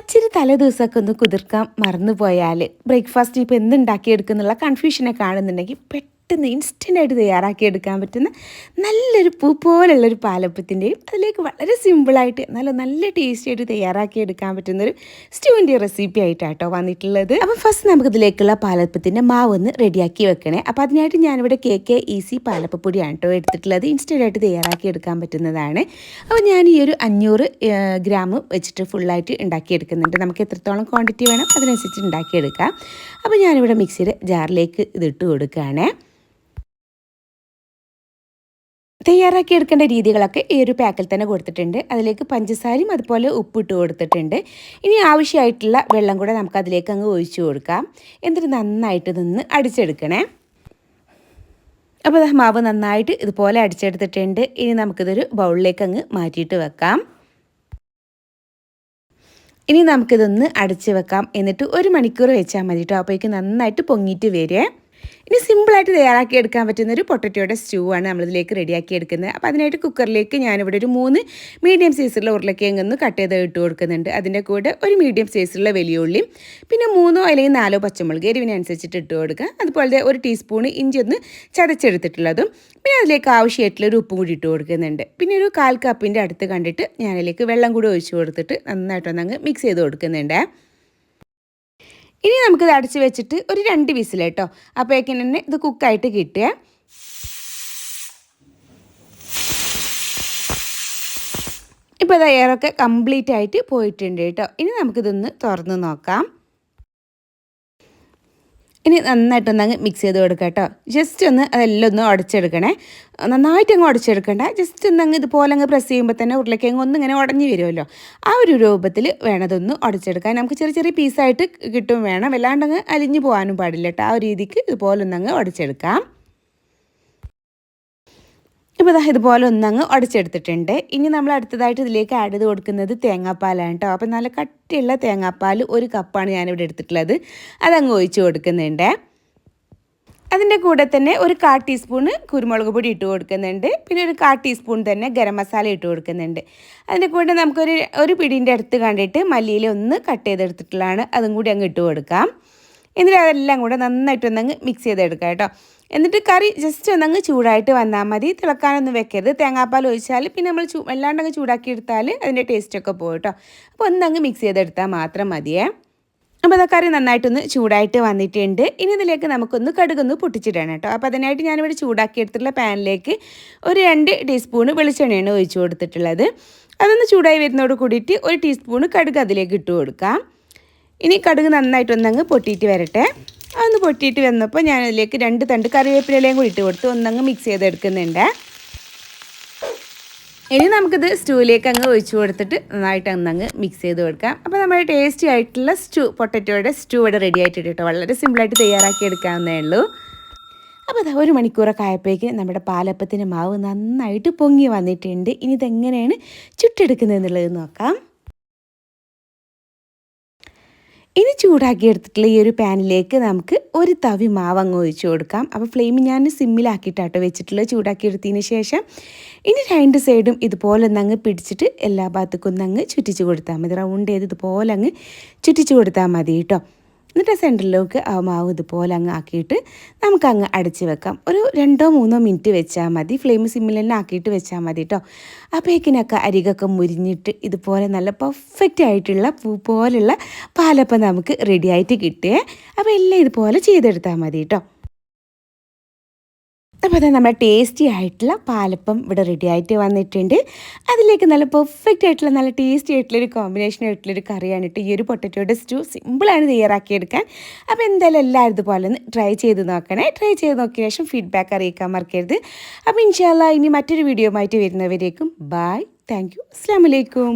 ഇച്ചിരി തലേ ദിവസമൊക്കെ ഒന്ന് കുതിർക്കാൻ മറന്നു പോയാൽ ബ്രേക്ക്ഫാസ്റ്റ് ഇപ്പോൾ എന്തുണ്ടാക്കിയെടുക്കുന്നുള്ള കൺഫ്യൂഷനെ കാണുന്നുണ്ടെങ്കിൽ പെട്ടെന്ന് ഇൻസ്റ്റന്റായിട്ട് തയ്യാറാക്കി എടുക്കാൻ പറ്റുന്ന നല്ലൊരു പൂ പോലുള്ളൊരു പാലപ്പത്തിന്റെയും അതിലേക്ക് വളരെ സിമ്പിളായിട്ട് നല്ല നല്ല ടേസ്റ്റി ആയിട്ട് തയ്യാറാക്കി എടുക്കാൻ പറ്റുന്നൊരു സ്റ്റൂവിന്റെ റെസിപ്പി ആയിട്ടാട്ടോ വന്നിട്ടുള്ളത്. അപ്പം ഫസ്റ്റ് നമുക്കിതിലേക്കുള്ള പാലപ്പത്തിന്റെ മാവ് ഒന്ന് റെഡിയാക്കി വെക്കണേ. അപ്പോൾ അതിനായിട്ട് ഞാനിവിടെ കെ കെ ഈസി പാലപ്പപ്പൊടിയാണ് കേട്ടോ എടുത്തിട്ടുള്ളത് ഇൻസ്റ്റന്റായിട്ട് തയ്യാറാക്കി എടുക്കാൻ പറ്റുന്നതാണ്. അപ്പോൾ ഞാൻ ഈ ഒരു അഞ്ഞൂറ് ഗ്രാം വെച്ചിട്ട് ഫുള്ളായിട്ട് ഉണ്ടാക്കിയെടുക്കുന്നുണ്ട്. നമുക്ക് എത്രത്തോളം ക്വാണ്ടിറ്റി വേണം അതിനനുസരിച്ച് ഉണ്ടാക്കിയെടുക്കാം. അപ്പോൾ ഞാനിവിടെ മിക്സിയുടെ ജാറിലേക്ക് ഇതിട്ട് കൊടുക്കുകയാണേ. തയ്യാറാക്കി എടുക്കേണ്ട രീതികളൊക്കെ ഈ ഒരു പാക്കിൽ തന്നെ കൊടുത്തിട്ടുണ്ട്. അതിലേക്ക് പഞ്ചസാരയും അതുപോലെ ഉപ്പിട്ട് കൊടുത്തിട്ടുണ്ട്. ഇനി ആവശ്യമായിട്ടുള്ള വെള്ളം കൂടെ നമുക്ക് അതിലേക്ക് അങ്ങ് ഒഴിച്ചു കൊടുക്കാം. എന്നിട്ട് നന്നായിട്ട് നിന്ന് അടിച്ചെടുക്കണേ. അപ്പോൾ മാവ് നന്നായിട്ട് ഇതുപോലെ അടിച്ചെടുത്തിട്ടുണ്ട്. ഇനി നമുക്കിതൊരു ബൗളിലേക്ക് അങ്ങ് മാറ്റിയിട്ട് വെക്കാം. ഇനി നമുക്കിതൊന്ന് അടച്ച് വെക്കാം. എന്നിട്ട് ഒരു മണിക്കൂർ വെച്ചാൽ മതി കേട്ടോ. അപ്പോഴേക്ക് നന്നായിട്ട് പൊങ്ങിയിട്ട് വരെ ഇനി സിമ്പിളായിട്ട് തയ്യാറാക്കി എടുക്കാൻ പറ്റുന്ന ഒരു പൊട്ടറ്റോയുടെ സ്റ്റൂ ആണ് നമ്മളിതിലേക്ക് റെഡിയാക്കി എടുക്കുന്നത്. അപ്പോൾ അതിനായിട്ട് കുക്കറിലേക്ക് ഞാനിവിടെ ഒരു മൂന്ന് മീഡിയം സൈസിലുള്ള ഉരുളക്കിഴങ്ങ് ഒന്ന് കട്ട് ചെയ്ത് ഇട്ട് കൊടുക്കുന്നുണ്ട്. അതിന്റെ കൂടെ ഒരു മീഡിയം സൈസിലുള്ള വലിയ ഉള്ളിയും പിന്നെ മൂന്നോ അല്ലെങ്കിൽ നാലോ പച്ചമുളക് എരിവിനനുസരിച്ചിട്ട് ഇട്ട് കൊടുക്കുക. അതുപോലെ ഒരു ടീസ്പൂൺ ഇഞ്ചി ഒന്ന് ചതച്ചെടുത്തിട്ടുള്ളതും പിന്നെ അതിലേക്ക് ആവശ്യമായിട്ടുള്ള ഒരു ഉപ്പും കൂടി ഇട്ട് കൊടുക്കുന്നുണ്ട്. പിന്നെ ഒരു കാൽ കപ്പിന്റെ അടുത്ത് കണ്ടിട്ട് ഞാനതിലേക്ക് വെള്ളം കൂടി ഒഴിച്ച് കൊടുത്തിട്ട് നന്നായിട്ടൊന്നങ്ങ് മിക്സ് ചെയ്ത് കൊടുക്കുന്നുണ്ട്. ഇനി നമുക്കിത് അടച്ച് വെച്ചിട്ട് ഒരു രണ്ട് വിസിൽ കേട്ടോ. അപ്പോഴേക്കും തന്നെ ഇത് കുക്കായിട്ട് കിട്ടുക. ഇപ്പോൾ അത് എയറൊക്കെ കംപ്ലീറ്റ് ആയിട്ട് പോയിട്ടുണ്ട് കേട്ടോ. ഇനി നമുക്കിതൊന്ന് തുറന്ന് നോക്കാം. ഇനി നന്നായിട്ടൊന്ന് മിക്സ് ചെയ്ത് കൊടുക്കുക കേട്ടോ. ജസ്റ്റ് ഒന്ന് അതെല്ലാം ഒന്ന് ഉടച്ചെടുക്കണേ നന്നായിട്ട് അങ്ങ് ഉടച്ചെടുക്കണ്ട ജസ്റ്റ് ഒന്ന് അങ്ങ് ഇതുപോലെ അങ്ങ് പ്രസ് ചെയ്യുമ്പോൾ തന്നെ ഉരുളക്കിഴങ്ങ് ഒന്ന് ഇങ്ങനെ ഉടഞ്ഞു വരുമല്ലോ. ആ ഒരു രൂപത്തിൽ വേണതൊന്ന് ഉടച്ചെടുക്കാൻ നമുക്ക് ചെറിയ ചെറിയ പീസായിട്ട് കിട്ടും വേണം. വല്ലാണ്ടങ്ങ് അലിഞ്ഞു പോകാനും പാടില്ല കേട്ടോ. ആ ഒരു രീതിക്ക് ഇതുപോലെ ഒന്നങ്ങ് ഉടച്ചെടുക്കാം ഇപ്പോൾ ഇതാ ഇതുപോലെ ഒന്നങ്ങ് ഉടച്ചെടുത്തിട്ടുണ്ട് ഇനി നമ്മൾ അടുത്തതായിട്ട് ഇതിലേക്ക് ആഡ് ചെയ്ത് കൊടുക്കുന്നത് തേങ്ങാപ്പാലാണ് കേട്ടോ അപ്പോൾ നല്ല കട്ടിയുള്ള തേങ്ങാപ്പാൽ ഒരു കപ്പാണ് ഞാനിവിടെ എടുത്തിട്ടുള്ളത്. അതങ്ങ് ഒഴിച്ച് കൊടുക്കുന്നുണ്ട്. അതിന്റെ കൂടെ തന്നെ ഒരു കാ ടീസ്പൂൺ കുരുമുളക് പൊടി ഇട്ട് കൊടുക്കുന്നുണ്ട്. പിന്നെ ഒരു കാ ടീസ്പൂൺ തന്നെ ഗരം മസാല ഇട്ട് കൊടുക്കുന്നുണ്ട്. അതിന്റെ കൂടെ നമുക്കൊരു ഒരു പിടീന്റെ അടുത്ത് കണ്ടിട്ട് മല്ലിയിൽ ഒന്ന് കട്ട് ചെയ്തെടുത്തിട്ടുള്ളതാണ്. അതും കൂടി അങ്ങ് ഇട്ട് കൊടുക്കാം. എന്നിട്ട് അതെല്ലാം കൂടെ നന്നായിട്ടൊന്നങ്ങ് മിക്സ് ചെയ്തെടുക്കാം കേട്ടോ എന്നിട്ട് കറി ജസ്റ്റ് ഒന്നങ്ങ് ചൂടായിട്ട് വന്നാൽ മതി. തിളക്കാനൊന്നും വെക്കരുത്. തേങ്ങാപ്പാൽ ഒഴിച്ചാൽ പിന്നെ നമ്മൾ ചൂ വല്ലാണ്ടങ്ങ് ചൂടാക്കി എടുത്താൽ അതിന്റെ ടേസ്റ്റൊക്കെ പോകും കേട്ടോ അപ്പോൾ ഒന്നങ്ങ് മിക്സ് ചെയ്തെടുത്താൽ മാത്രം മതിയേ. അപ്പോൾ അതാ കറി നന്നായിട്ടൊന്ന് ചൂടായിട്ട് വന്നിട്ടുണ്ട്. ഇനി ഇതിലേക്ക് നമുക്കൊന്ന് കടുകൊന്ന് പൊട്ടിച്ചിടണം കേട്ടോ അപ്പോൾ അതിനായിട്ട് ഞാനിവിടെ ചൂടാക്കി എടുത്തിട്ടുള്ള പാനിലേക്ക് ഒരു രണ്ട് ടീസ്പൂണ് വെളിച്ചെണ്ണയാണ് ഒഴിച്ചു കൊടുത്തിട്ടുള്ളത്. അതൊന്ന് ചൂടായി വരുന്നതോട് കൂടിയിട്ട് ഒരു ടീസ്പൂണ് കടുക് അതിലേക്ക് ഇട്ട് കൊടുക്കാം. ഇനി കടുക് നന്നായിട്ടൊന്നങ്ങ് പൊട്ടിയിട്ട് വരട്ടെ. പൊട്ടിയിട്ട് വന്നപ്പോൾ ഞാൻ അതിലേക്ക് രണ്ട് തണ്ട് കറിവേപ്പിലയും കൂടി ഇട്ട് കൊടുത്ത് ഒന്നങ്ങ് മിക്സ് ചെയ്തെടുക്കുന്നുണ്ട്. ഇനി നമുക്കിത് സ്റ്റൂവിലേക്ക് അങ്ങ് ഒഴിച്ചു കൊടുത്തിട്ട് നന്നായിട്ട് അന്നങ്ങ് മിക്സ് ചെയ്ത് കൊടുക്കാം. അപ്പോൾ നമ്മുടെ ടേസ്റ്റി ആയിട്ടുള്ള സ്റ്റൂ പൊട്ടറ്റോയുടെ സ്റ്റൂ ഇവിടെ റെഡി ആയിട്ട് കേട്ടോ. വളരെ സിമ്പിളായിട്ട് തയ്യാറാക്കി എടുക്കാവുന്നേ ഉള്ളൂ. അപ്പോൾ അതാ ഒരു മണിക്കൂറൊക്കെ ആയപ്പോഴേക്ക് നമ്മുടെ പാലപ്പത്തിന്റെ മാവ് നന്നായിട്ട് പൊങ്ങി വന്നിട്ടുണ്ട്. ഇനി ഇതെങ്ങനെയാണ് ചുട്ടെടുക്കുന്നത് എന്നുള്ളത് നോക്കാം. ഇനി ചൂടാക്കി എടുത്തിട്ടുള്ള ഈ ഒരു പാനിലേക്ക് നമുക്ക് ഒരു തവി മാവ് അങ്ങ് ഒഴിച്ചു കൊടുക്കാം. അപ്പോൾ ഫ്ലെയിം ഞാൻ സിമ്മിലാക്കിയിട്ടാട്ടോ വെച്ചിട്ടുള്ളത് ചൂടാക്കി എടുത്തതിന് ശേഷം. ഇനി രണ്ട് സൈഡും ഇതുപോലെ ഒന്നങ്ങ് പിടിച്ചിട്ട് എല്ലാ ഭാഗത്തേക്കും ഒന്നങ്ങ് ചുറ്റിച്ച് കൊടുത്താൽ മതി. റൗണ്ട് ചെയ്ത് ഇതുപോലെ അങ്ങ് ചുറ്റിച്ച് കൊടുത്താൽ മതി കേട്ടോ. എന്നിട്ട് സെന്ററിലേക്ക് ആ മാവ് ഇതുപോലെ അങ്ങ് ആക്കിയിട്ട് നമുക്ക് അങ്ങ് അടച്ച് വെക്കാം. ഒരു രണ്ടോ മൂന്നോ മിനിറ്റ് വെച്ചാൽ മതി. ഫ്ലെയിം സിമ്മിൽ തന്നെ ആക്കിയിട്ട് വെച്ചാൽ മതി കേട്ടോ അപ്പോഴേക്കിനൊക്കെ അരികൊക്കെ മുരിഞ്ഞിട്ട് ഇതുപോലെ നല്ല പെർഫെക്റ്റ് ആയിട്ടുള്ള പൂ പോലുള്ള പാലപ്പം നമുക്ക് റെഡി ആയിട്ട് കിട്ടിയേ. അപ്പോൾ എല്ലാം ഇതുപോലെ ചെയ്തെടുത്താൽ മതി കേട്ടോ അപ്പോൾ അത് നമ്മുടെ ടേസ്റ്റി ആയിട്ടുള്ള പാലപ്പം ഇവിടെ റെഡി ആയിട്ട് വന്നിട്ടുണ്ട്. അതിലേക്ക് നല്ല പെർഫെക്റ്റ് ആയിട്ടുള്ള നല്ല ടേസ്റ്റി ആയിട്ടുള്ളൊരു കോമ്പിനേഷൻ ആയിട്ടുള്ളൊരു കറിയാണ് കേട്ടോ ഈ ഒരു പൊട്ടറ്റോയുടെ സ്റ്റൂ സിമ്പിളാണ് തയ്യാറാക്കിയെടുക്കാൻ. അപ്പോൾ എന്തായാലും എല്ലാവരും ഇതുപോലെ ഒന്ന് ട്രൈ ചെയ്ത് നോക്കണേ. ട്രൈ ചെയ്ത് നോക്കിയ ശേഷം ഫീഡ്ബാക്ക് അറിയിക്കാൻ മറക്കരുത്. അപ്പോൾ ഇൻഷാല്ല ഇനി മറ്റൊരു വീഡിയോ ആയിട്ട് വരുന്നവരേക്കും ബായ് താങ്ക് യു അസ്സാം വലൈക്കും